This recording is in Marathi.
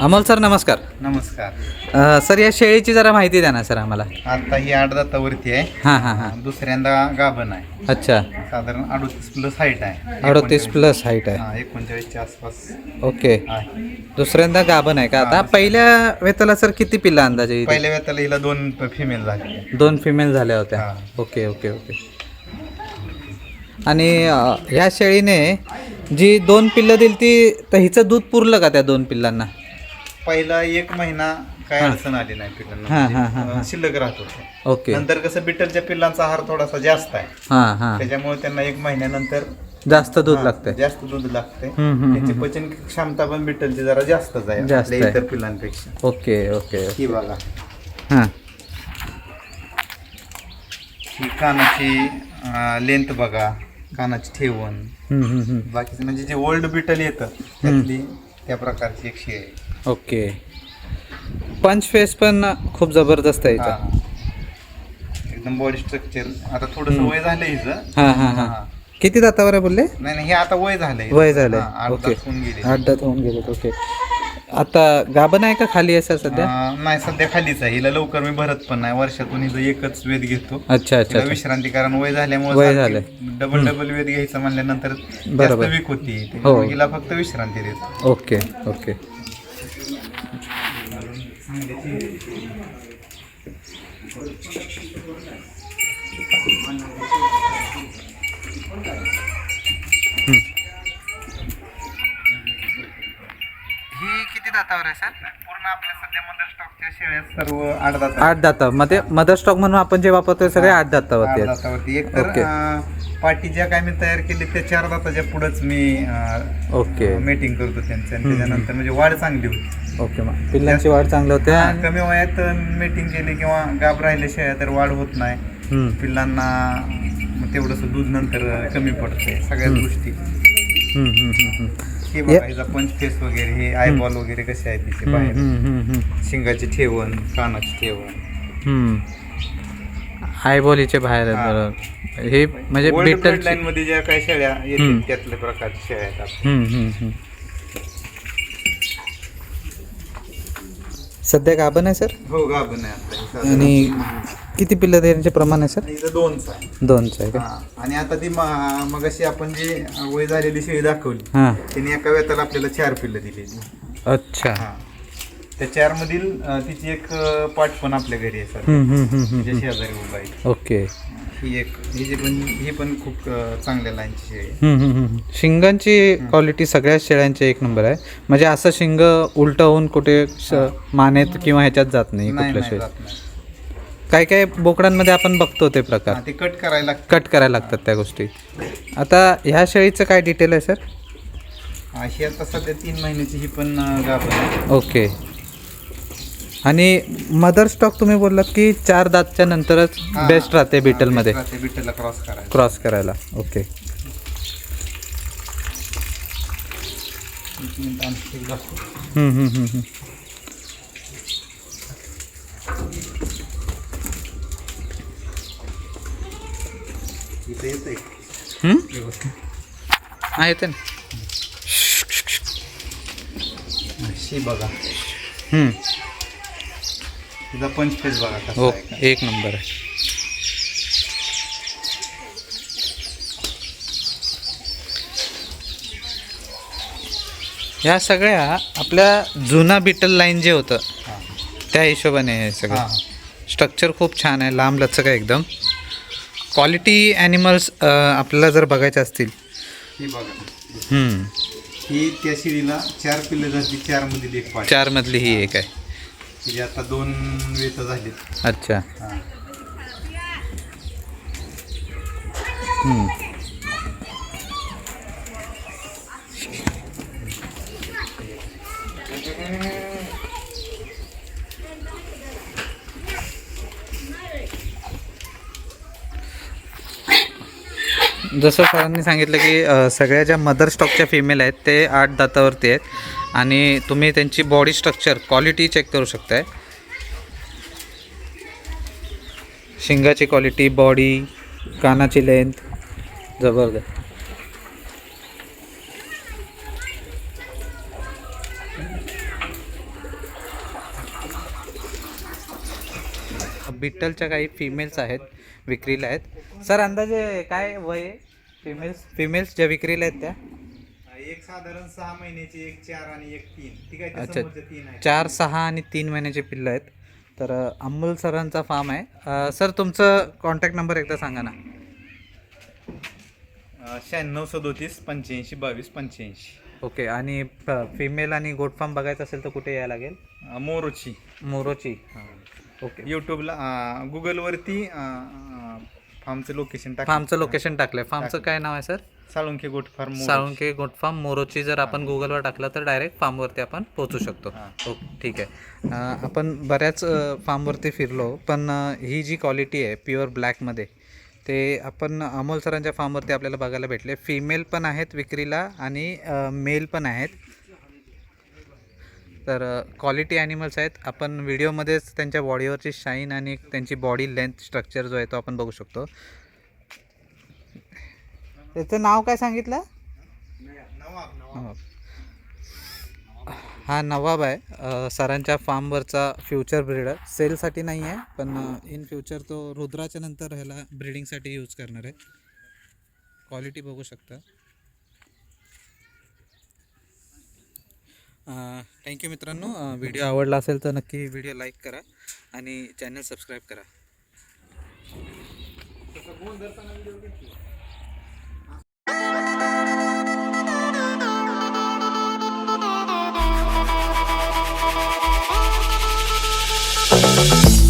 अमोल सर नमस्कार. नमस्कार. अ, सर या शेळीची जरा माहिती द्या ना सर आम्हाला. आता ही आठ दातावरती आहे. हां हां हां. दुसऱ्यांदा गाभण आहे. अच्छा. साधारण अडोतीस प्लस हाईट आहे. अडोतीस प्लस हाईट आहे. हा एकोणचाळीसच्या आसपास ओके. आहे. दुसऱ्यांदा गाभण आहे का? आता पहिल्या वेताला सर किती पिल्ला अंदाजे? पहिल्या वेळेला हिला दोन फिमेल झाले. दोन फिमेल झाल्या होत्या. हां. Okay okay okay. आणि अ, ह्या शेळीने जी दोन पिल्लं दिली ती तर हिचं दूध पुरलं का त्या दोन पिल्लांना? पहिला एक महिना काय अडचण आली नाही पिल्लांना हां, हां, हां, म्हणजे, शिल्लक राहत होतं. ओके. नंतर कसं बिटलच्या पिल्लांचा आहार थोडासा जास्त आहे. हां हां. त्याच्यामुळे त्यांना एक महिन्यानंतर जास्त दूध हा, लागतंय. जास्त दूध लागते हम्म, हम्म, त्याची पचन क्षमता पण बिटलची जरा जास्तच आहे जास्त आपल्या आहे. इतर पिल्लांपेक्षा. ओके ओके ही बघा. हां. ही कानाची लेंथ बघा. कानाची ठेवण. हम्म, हम्म, हम्म. बाकीचं म्हणजे जे ओल्ड बिटल येतं त्यातली त्या प्रकारची एक शे आहे. ओके. पंच फेस पण खूप जबरदस्त आहे हा. इथं एकदम बॉडी स्ट्रक्चर आता थोडस वय झालं हिचं. हां हां हां. हा. किती दातावर आहे बोलले? नाही नाही हे आता वय झालंय. वय झालंय. हा, आठ ओके. दात होऊन गेले. आठ दात होऊन गेलेत. ओके. आता गाभण आहे का खाली आहे सर सध्या अं, नाही सध्या खालीच आहे हिला लवकर मी भरत पण नाही वर्षातून हिचं एकच वेध घेतो अच्छा अच्छा तिला अच्छा. विश्रांती कारण वय वय झाल्यामुळे झालंय. डबल डबल वेध घ्यायचं म्हणल्यानंतर जास्त बरोबर. वीक होती हो. हिला फक्त विश्रांती देतो ओके ओके ही किती दातावर आहे सर. पूर्ण आपल्या सध्या मदर स्टॉकच्या शेळ्या सर्व आठ दाता आठ दाता. मध्ये मदर स्टॉक म्हणून आपण जे वापरतोय सगळे आठ दातावरती आठ आहेत. दातावरती. एक तर ओके. अं, पाटी ज्या काय मी तयार केली त्या चार दाताच्या पुढेच मी ओके. मीटिंग करतो त्यांचं. आणि त्याच्यानंतर म्हणजे वाढ चांगली होती. ओके मग पिल्लांची वाढ चांगली होते. आणि कमी वयात मीटिंग केली किंवा गाब राहिले शेळ्या तर वाढ होत नाही. हम्म, पिल्लांना मग तेवढंसं दूध नंतर कमी पडतंय सगळ्या गोष्टी. हम्म, हम्म, हम्म, हम्म. हे बघा पंच फेस वगैरे हे आयबॉल वगैरे कसे आहे तिचे हम्म, बाहेर. शिंगाची ठेवण कानाची ठेवण हम्म. आयबॉलीचे बाहेर आहेत हा. बरोबर हे म्हणजे बिटल Bloodline मध्ये ज्या काही शेळ्या. येतील त्यातल्या प्रकारच्या शेळ्या आहेत आपल्या. सध्या गाभण आहे सर? हो गाभण आहे आता. ही साधारण. आणि किती पिल्लं देण्याचे प्रमाण आहे सर? आणि हिचं दोनच आहे. दोनचं आहे का? हा. आणि आता ती मग अशी आपण जी वय झालेली शेळी दाखवली हां. तिने एका वेताला आपल्याला चार पिल्लं दिलेली. अच्छा. हा. त्या चार मधील तिची एक अं, पाठ पण आपल्या घरी आहे सर. हम्म, हम्म, हम्म, तिच्या हम्म. शेजारी उभा आहे. ओके. ही एक ही जी पण ही पण खूप चांगल्या लाईनची शेळी आहे. हम्म, हम्म, हम्म. शिंगांची क्वालिटी सगळ्याच शेळ्यांची एक नंबर आहे. म्हणजे असं शिंग उलट होऊन कुठे श- मानेत किंवा ह्याच्यात जात नाही नाही कुठल्या नाही शेळी. जात नाही. काय काय बोकडांमध्ये आपण बघतो ते प्रकार. हा, ते कट करायला लागतं. कट करायला लागतात त्या गोष्टी. आता ह्या शेळीचं काय डिटेल आहे सर हा, आता सध्या तीन महिन्याची ही पण अं, गाभण आहे. ओके आणि मदर स्टॉक तुम्ही बोललात की चार दातच्या नंतरच हा. बेस्ट राहते बिटलमध्ये हा, ते बिटलला क्रॉस करायला क्रॉस करायला ओके एक मिनिट आणखी एक दाखवतो. हम्म, हम्म, हम्म, हम्म. इथं येतंय हम्म? व्यवस्थित. हा येते ना अशी बघा हम्म. तिचा पंच फेस बघा कसा हो आहे. एक नंबर आहे या सगळ्या आपल्या जुना बिटल लाईन जे होतं हा. त्या हिशोबाने आहे हा. सगळं स्ट्रक्चर खूप छान आहे लांब लचक आहे एकदम क्वालिटी ॲनिमल्स आपल्याला जर बघायचे असतील ही बघा हम्म. ही त्या शिडीला चार पिल्लं झाली चार मधील एक पाठ चारमधली ही एक आहे तिची आता दोन वेत झालीत अच्छा हा. हम्म. जसं सरांनी सांगितलं की सगळ्या ज्या मदर स्टॉकच्या फिमेल आहेत ते आठ दातावरती आहेत. आणि तुम्ही त्यांची बॉडी स्ट्रक्चर क्वालिटी चेक करू शकताय. शिंगाची क्वालिटी बॉडी कानाची लेंथ जबरदस्त. बिट्टलच्या काही फिमेल्स आहेत विक्रीला आहेत. सर अंदाजे काय वय आहे? फिमेल्स फिमेल्स ज्या विक्रीला आहेत त्या? एक साधारण सहा महिन्याची एक चार आणि एक तीन. ठीक आहे अच्छा. समोरच्या तीन आहे चार सहा आणि तीन महिन्याचे पिल्लं आहेत. तर अ, अमोल सरांचा फार्म आहे. अ, सर तुमचं कॉन्टॅक्ट नंबर एकदा सांगा ना. शहाण्णव सदोतीस पंच्याऐंशी बावीस पंच्याऐंशी. ओके आणि फिमेल आणि गोट फार्म बघायचं असेल तर कुठे यायला लागेल? मोरोची. मोरोची. ओके. यूट्यूबला गुगलवरती फार्मचं लोकेशन टाक फार्मचं लोकेशन टाकलंय. फार्मचं काय नाव आहे sir? Salunkhe goat farm Salunke goat farm मोरोची जर आपण गुगलवर टाकलं तर डायरेक्ट फार्मवरती आपण पोहोचू शकतो. ओके ठीक आहे. आपण बऱ्याच फार्मवरती फिरलो पण ही जी क्वालिटी आहे प्युअर ब्लॅकमध्ये ते आपण अमोल सरांच्या फार्मवरती आपल्याला बघायला भेटले. फिमेल पण आहेत विक्रीला आणि मेल पण आहेत. तर क्वालिटी ॲनिमल्स आहेत. आपण व्हिडिओमध्येच त्यांच्या बॉडीवरची शाईन आणि त्यांची बॉडी लेंथ स्ट्रक्चर जो आहे तो आपण बघू शकतो. त्याचं नाव काय सांगितलं? नवाब. हा नवाब आहे. सरांच्या फार्मवरचा फ्युचर ब्रीडर सेलसाठी नाही आहे पण इन फ्युचर तो रुद्राच्या नंतर ह्याला ब्रीडिंगसाठी यूज करणार आहे. क्वालिटी बघू शकता. थँक्यू मित्रांनो. व्हिडिओ आवडला असेल तर नक्की व्हिडिओ लाईक करा आणि चॅनल सबस्क्राईब करा. Thank